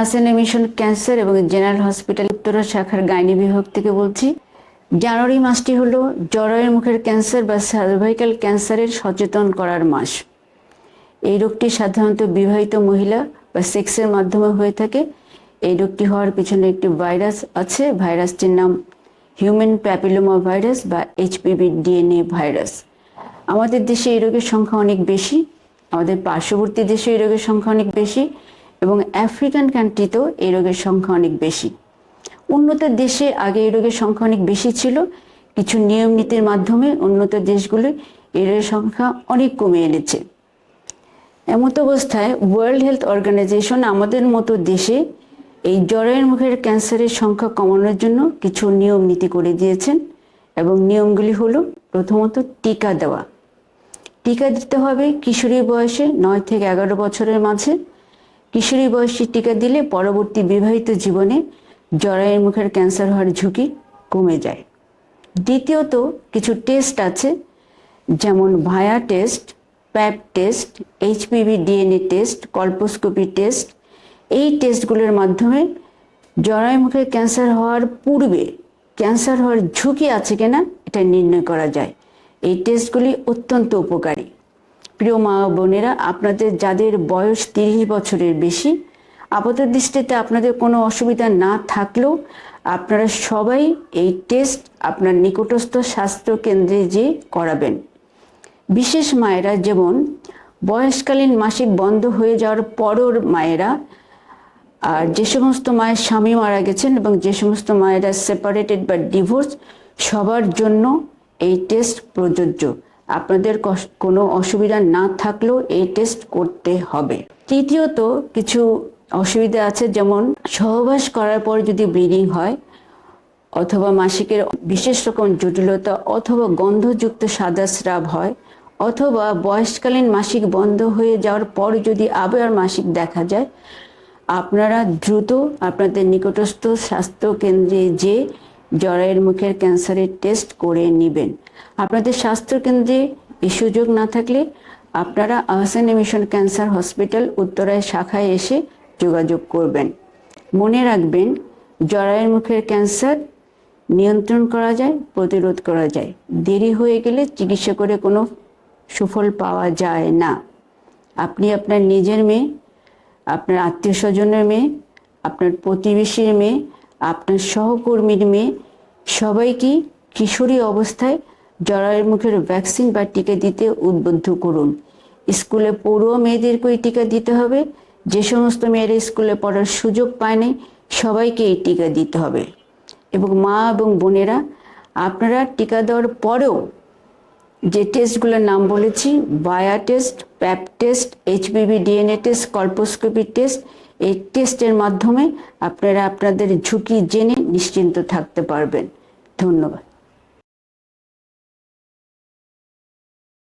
আসেন mission cancer এবং general hospital Uttara শাখার গাইনি বিভাগ থেকে বলছি, জানুয়ারি মাসটি হলো জরায়ুর মুখের ক্যান্সার বা সার্ভাইকাল ক্যান্সারের সচেতন করার মাস। এই রোগটি সাধারণত বিবাহিত মহিলা বা সেক্সের মাধ্যমে হয়ে থাকে। এই রোগটি হওয়ার পিছনে একটি ভাইরাস আছে, ভাইরাসটির নাম হিউম্যান প্যাপিলোমা ভাইরাস বা এইচপিভি ডিএনএ ভাইরাস। আমাদের দেশে এই রোগের সংখ্যা অনেক বেশি, আমাদের পার্শ্ববর্তী দেশে এই রোগের সংখ্যা অনেক বেশি। এবং আফ্রিকান কান্ট্রিতেও এই রোগের সংখ্যা অনেক বেশি। উন্নত দেশে আগে এই রোগের সংখ্যা অনেক বেশি ছিল। কিছু নিয়ম নীতির মাধ্যমে উন্নত দেশগুলো এই রোগের সংখ্যা অনেক কমে এনেছে। এমত অবস্থায় ওয়ার্ল্ড হেলথ অর্গানাইজেশন আমাদের মতো দেশে এই জ্বরের মুখের ক্যান্সারের সংখ্যা কমানোর জন্য কিছু নিয়ম নীতি করে দিয়েছেন এবং নিয়মগুলি হলো প্রথমত টিকা দেওয়া। টিকা দিতে হবে কিশোরী বয়সে নয় থেকে এগারো বছরের মাঝে কিশোরী বয়সী টিকা দিলে পরবর্তী বিবাহিত জীবনে জরায়ের মুখের ক্যান্সার হওয়ার ঝুঁকি কমে যায়। দ্বিতীয়ত, কিছু টেস্ট আছে, যেমন VIA test, pap test, HPV DNA test, colposcopy test. এই টেস্টগুলোর মাধ্যমে জরায়ু মুখের ক্যান্সার হওয়ার পূর্বে ক্যান্সার হওয়ার ঝুঁকি আছে কিনা এটা নির্ণয় করা যায়। এই টেস্টগুলি অত্যন্ত উপকারী। প্রিয় মা বোনেরা, আপনাদের যাদের বয়স তিরিশ বছরের বেশি আপাত দৃষ্টিতে আপনাদের কোনো অসুবিধা না থাকলেও আপনারা সবাই এই টেস্ট আপনার নিকটস্থ স্বাস্থ্য কেন্দ্রে যেয়ে করাবেন। বিশেষ মায়েরা যেমন, বয়সকালীন মাসিক বন্ধ হয়ে যাওয়ার পরর মায়েরা, আর যে সমস্ত মায়ের স্বামী মারা গেছেন এবং যে সমস্ত মায়েরা সেপারেটেড বা ডিভোর্স সবার জন্য এই টেস্ট প্রযোজ্য। আপনাদের কোনো অসুবিধা না থাকলেও এই টেস্ট করতে হবে। তৃতীয়ত, কিছু অসুবিধা আছে, যেমন সহবাস করার পর যদি ব্লিডিং হয়, অথবা মাসিকের বিশেষ রকম জটিলতা অথবা গন্ধযুক্ত সাদা স্রাব হয়, অথবা বয়সকালীন মাসিক বন্ধ হয়ে যাওয়ার পর যদি আবার মাসিক দেখা যায়, আপনারা দ্রুত আপনাদের নিকটস্থ স্বাস্থ্য কেন্দ্রে যে জরায়ের মুখের ক্যান্সারের টেস্ট করে নেবেন। আপনাদের স্বাস্থ্য কেন্দ্রে এই সুযোগ না থাকলে আপনারা আহসান মিশন ক্যান্সার হসপিটাল উত্তরায় শাখায় এসে যোগাযোগ করবেন। মনে রাখবেন, জরায়ের মুখের ক্যান্সার নিয়ন্ত্রণ করা যায়, প্রতিরোধ করা যায়। দেরি হয়ে গেলে চিকিৎসা করে কোনো সুফল পাওয়া যায় না। আপনি আপনার নিজের মেয়ে, আপনার আত্মীয় স্বজনের মেয়ে, আপনার প্রতিবেশীর মেয়ে আপনার সহকর্মীর মেয়ে সবাইকে কিশোরী অবস্থায় জরায়ের মুখের ভ্যাকসিন বা টিকা দিতে উদ্বুদ্ধ করুন। স্কুলে পড়ুয়া মেয়েদেরকেই টিকা দিতে হবে। যে সমস্ত মেয়েরা স্কুলে পড়ার সুযোগ পায় পায়নি সবাইকে এই টিকা দিতে হবে। এবং মা এবং বোনেরা, আপনারা টিকা দেওয়ার পরেও যে টেস্টগুলোর নাম বলেছি VIA test pap test HPV DNA test colposcopy test এই টেস্টের মাধ্যমে আপনারা আপনাদের ঝুঁকি জেনে নিশ্চিন্ত থাকতে পারবেন। ধন্যবাদ।